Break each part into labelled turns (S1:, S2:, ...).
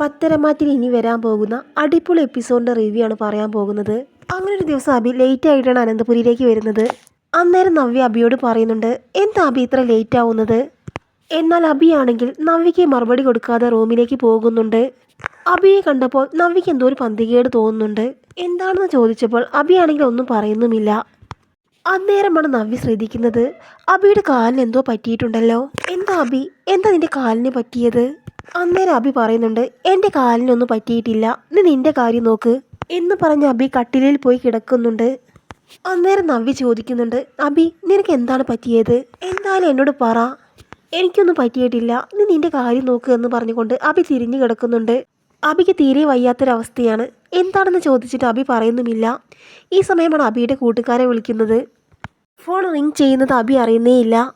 S1: പത്തരമാറ്റിൽ ഇനി വരാൻ പോകുന്ന അടിപൊളി എപ്പിസോഡിന്റെ റിവ്യൂ ആണ് പറയാൻ പോകുന്നത്. അങ്ങനെ ഒരു ദിവസം അബി ലേറ്റ് ആയിട്ടാണ് അനന്തപുരിയിലേക്ക് വരുന്നത്. അന്നേരം നവ്യ അബിയോട് പറയുന്നുണ്ട് എന്താ അബി ഇത്ര ലേറ്റ് ആവുന്നത്? എന്നാൽ അബിയാണെങ്കിൽ നവ്യയ്ക്ക് മറുപടി കൊടുക്കാതെ റൂമിലേക്ക് പോകുന്നുണ്ട്. അബിയെ കണ്ടപ്പോൾ നവ്യയ്ക്ക് എന്തോ ഒരു പന്തികേട് തോന്നുന്നുണ്ട്. എന്താണെന്ന് ചോദിച്ചപ്പോൾ അബിയാണെങ്കിൽ ഒന്നും പറയുന്നുമില്ല. അന്നേരമാണ് നവ്യ ശ്രദ്ധിക്കുന്നത്. അബിയുടെ കാലിന് എന്തോ പറ്റിയിട്ടുണ്ടല്ലോ. എന്താ അബി? എന്താ നിന്റെ കാലിന് പറ്റിയത്? അന്നേരം അബി പറയുന്നുണ്ട് എന്റെ കാലിനൊന്നും പറ്റിയിട്ടില്ല. നീ നിന്റെ കാര്യം നോക്ക്. എന്ന് പറഞ്ഞ് അബി കട്ടിലിൽ പോയി കിടക്കുന്നുണ്ട്. അന്നേരം നവ്യ ചോദിക്കുന്നുണ്ട് അബി നിനക്ക് എന്താണ് പറ്റിയത്? എന്തായാലും എന്നോട് പറ. എനിക്കൊന്നും പറ്റിയിട്ടില്ല. നീ നിന്റെ കാര്യം നോക്ക് എന്ന് പറഞ്ഞുകൊണ്ട് അബി തിരിഞ്ഞു കിടക്കുന്നുണ്ട്. അബിക്ക് തീരെ വയ്യാത്തൊരവസ്ഥയാണ്. എന്താണെന്ന് ചോദിച്ചിട്ട് അബി പറയുന്നുമില്ല. ഈ സമയമാണ് അബിയുടെ കൂട്ടുകാരെ വിളിക്കുന്നത്. ഫോൺ റിങ് ചെയ്യുന്നത് അബി അറിയുന്നേയില്ല.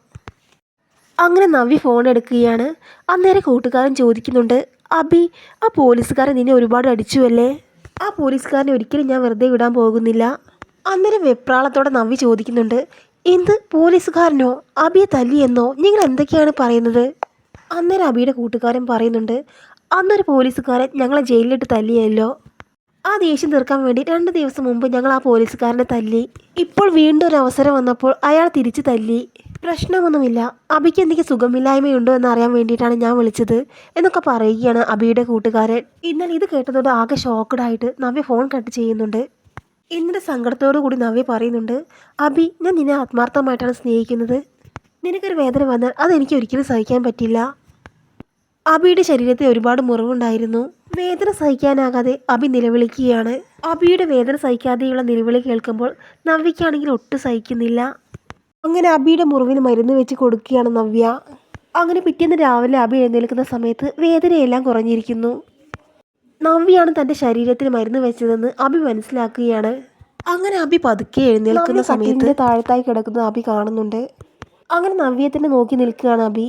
S1: അങ്ങനെ നവ്യ ഫോൺ എടുക്കുകയാണ്. അന്നേരം കൂട്ടുകാരൻ ചോദിക്കുന്നുണ്ട് അബി ആ പോലീസുകാരൻ നിന്നെ ഒരുപാട് അടിച്ചുവല്ലേ? ആ പോലീസുകാരനെ ഒരിക്കലും ഞാൻ വെറുതെ വിടാൻ പോകുന്നില്ല. അന്നേരം വെപ്രാളത്തോടെ നവ്യ ചോദിക്കുന്നുണ്ട് എന്ത് പോലീസുകാരനോ? അബിയെ തല്ലിയെന്നോ? നിങ്ങൾ എന്തൊക്കെയാണ് പറയുന്നത്? അന്നേരം അബിയുടെ കൂട്ടുകാരൻ പറയുന്നുണ്ട് അന്നൊരു പോലീസുകാരൻ ഞങ്ങളെ ജയിലിലിട്ട് തല്ലിയല്ലോ. ആ ദേഷ്യം തീർക്കാൻ വേണ്ടി രണ്ട് ദിവസം മുമ്പ് ഞങ്ങൾ ആ പോലീസുകാരനെ തല്ലി. ഇപ്പോൾ വീണ്ടും ഒരു അവസരം വന്നപ്പോൾ അയാൾ തിരിച്ചു തല്ലി. പ്രശ്നമൊന്നുമില്ല. അബിക്ക് എന്തെങ്കിലും സുഖമില്ലായ്മയുണ്ടോ എന്ന് അറിയാൻ വേണ്ടിയിട്ടാണ് ഞാൻ വിളിച്ചത് എന്നൊക്കെ പറയുകയാണ് അബിയുടെ കൂട്ടുകാരൻ. ഇന്നലെ ഇത് കേട്ടതോടെ ആകെ ഷോക്കഡായിട്ട് നവ്യ ഫോൺ കട്ട് ചെയ്യുന്നുണ്ട്. എന്നിട്ട് സങ്കടത്തോടു കൂടി നവ്യ പറയുന്നുണ്ട് അബി ഞാൻ നിന്നെ ആത്മാർത്ഥമായിട്ടാണ് സ്നേഹിക്കുന്നത്. നിനക്കൊരു വേദന വന്നാൽ അതെനിക്ക് ഒരിക്കലും സഹിക്കാൻ പറ്റില്ല. അബിയുടെ ശരീരത്തിൽ ഒരുപാട് മുറിവുണ്ടായിരുന്നു. വേദന സഹിക്കാനാകാതെ അബി നിലവിളിക്കുകയാണ്. അബിയുടെ വേദന സഹിക്കാതെയുള്ള നിലവിളി കേൾക്കുമ്പോൾ നവ്യക്കാണെങ്കിൽ ഒട്ടും സഹിക്കുന്നില്ല. അങ്ങനെ അബിയുടെ മുറിവിന് മരുന്ന് വെച്ച് കൊടുക്കുകയാണ് നവ്യ. അങ്ങനെ പിറ്റേന്ന് രാവിലെ അബി എഴുന്നേൽക്കുന്ന സമയത്ത് വേദനയെല്ലാം കുറഞ്ഞിരിക്കുന്നു. നവ്യാണ് തന്റെ ശരീരത്തിന് മരുന്ന് വെച്ചതെന്ന് അബി മനസ്സിലാക്കുകയാണ്. അങ്ങനെ അബി പതുക്കെ എഴുന്നേൽക്കുന്ന സമയത്ത് താഴത്തായി കിടക്കുന്നത് അബി കാണുന്നുണ്ട്. അങ്ങനെ നവ്യത്തിനെ നോക്കി നിൽക്കുകയാണ് അബി.